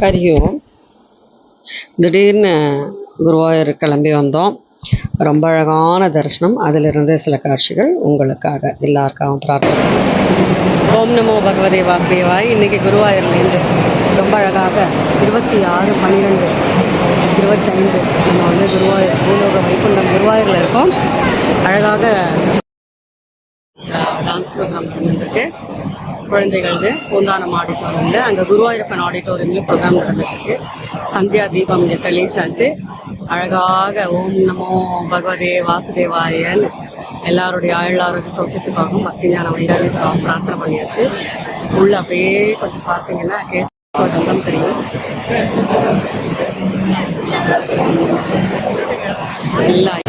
ஹரி ஓம் திடீர்னு குருவாயூர் கிளம்பி வந்தோம். ரொம்ப அழகான தரிசனம். அதிலிருந்து சில காட்சிகள் உங்களுக்காக எல்லாருக்காகவும் பிரார்த்தனை. ஓம் நமோ பகவதே வாசுதேவாய். இன்றைக்கி குருவாயூர்லேருந்து ரொம்ப அழகாக இருபத்தி ஆறு பன்னிரெண்டு இருபத்தைந்து நம்ம வந்து குருவாயூர் பூலோக வைகுண்டம் குருவாயூரில் இருக்கோம். அழகாக டான்ஸ் ப்ரோக்ராம் நடந்துருக்கு குழந்தைகளுக்கு பூந்தானம் ஆடிட்டோரியமில் அங்கே குருவாயூரப்பன் ஆடிட்டோரியம்லேயும் ப்ரோக்ராம் நடந்துருக்கு சந்தியா தீபம் இங்கே தெளிச்சாச்சு அழகாக ஓம் நமோ பகவதே வாசுதேவாயன்னு எல்லாருடைய ஆயுளாரோக்கிய சௌக்கியத்துக்காகவும் பக்தி ஞான வைராகியத்துக்காகவும் பிரார்த்தனை பண்ணியாச்சு. உள்ள அப்படியே கொஞ்சம் பார்த்தீங்கன்னா கேசவ கந்தம் தெரியும். எல்லாம்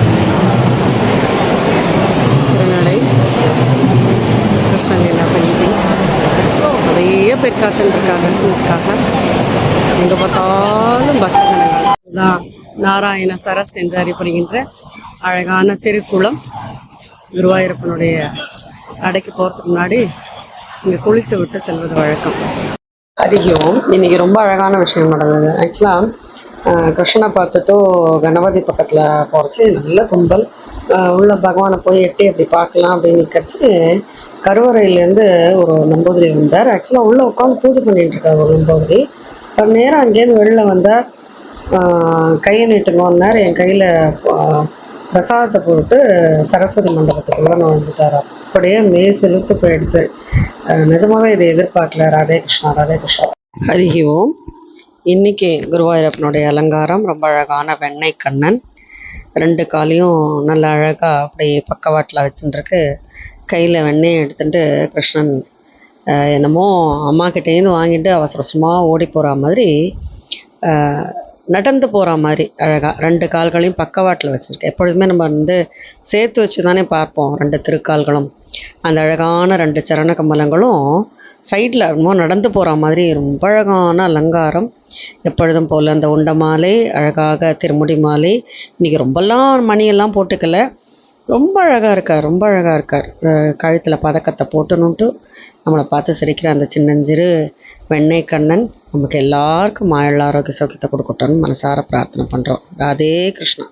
நிறைய பேர் காத்துருக்காங்க தரிசனத்துக்காக எங்கே பார்த்தாலும் பக்த ஜனங்கள் நாராயண சரஸ் என்று அறியப்படுகின்ற அழகான திருக்குளம் குருவாயூரப்பனுடைய அடைக்கு போகிறதுக்கு முன்னாடி இங்கே குளித்து விட்டு செல்வது வழக்கம். அதிகம் இன்னைக்கு ரொம்ப அழகான விஷயம் நடந்தது. ஆக்சுவலாக கிருஷ்ணனை பார்த்துட்டும் கணபதி பக்கத்தில் போகிறச்சு நல்ல கும்பல். உள்ள பகவானை போய் எட்டி அப்படி பார்க்கலாம் அப்படின்னு நிற்கிறச்சு கருவறையிலேருந்து ஒரு நம்பூதிரி வந்தார். ஆக்சுவலாக உள்ளே உட்காந்து பூஜை பண்ணிட்டு ஒரு நம்பூதிரி அவர் நேரம் அங்கேருந்து வெளில வந்தார். கையை நீட்டுங்கன்னார். என் கையில் பிரசாதத்தை போட்டு சரஸ்வதி மண்டபத்துக்குள்ளே நுழைஞ்சிட்டார் அப்படியே மே செலுத்து போயிடுது. நிஜமாகவே இதை எதிர்பார்க்கல. ராதே கிருஷ்ணா ராதே கிருஷ்ணா. ஹரி ஓம். இன்றைக்கி குருவாயூரப்பனுடைய அலங்காரம் ரொம்ப அழகான வெண்ணெய் கண்ணன். ரெண்டு காலையும் நல்ல அழகாக அப்படி பக்கவாட்டில் வச்சுட்டுருக்கு. கையில் வெண்ணெய் எடுத்துட்டு கிருஷ்ணன் என்னமோ அம்மா கிட்டேருந்து வாங்கிட்டு அவசர அவசரமாக ஓடி போகிற மாதிரி நடந்து போகிற மாதிரி அழகாக ரெண்டு கால்களையும் பக்கவாட்டில் வச்சுருக்கு எப்பொழுதுமே நம்ம வந்து சேர்த்து வச்சு தானே பார்ப்போம் ரெண்டு திருக்கால்களும். அந்த அழகான ரெண்டு சரண கமலங்களும் சைடில் என்னமோ நடந்து போகிற மாதிரி ரொம்ப அழகான அலங்காரம். எப்பொழுதும் போல் அந்த உண்ட மாலை அழகாக திருமுடி மாலை. இன்றைக்கி ரொம்பலாம் மணியெல்லாம் போட்டுக்கல. ரொம்ப அழகாக இருக்கார் ரொம்ப அழகாக இருக்கார். கழுத்தில் பதக்கத்தை போட்டணுன்ட்டு நம்மளை பார்த்து சிரிக்கிற அந்த சின்னஞ்சிறு வெண்ணெய் கண்ணன் நமக்கு எல்லாருக்கும் ஆயுள் ஆரோக்கிய சௌக்கியத்தை கொடுக்கட்டும்னு மனசார பிரார்த்தனை பண்ணுறோம் ராதே கிருஷ்ணா.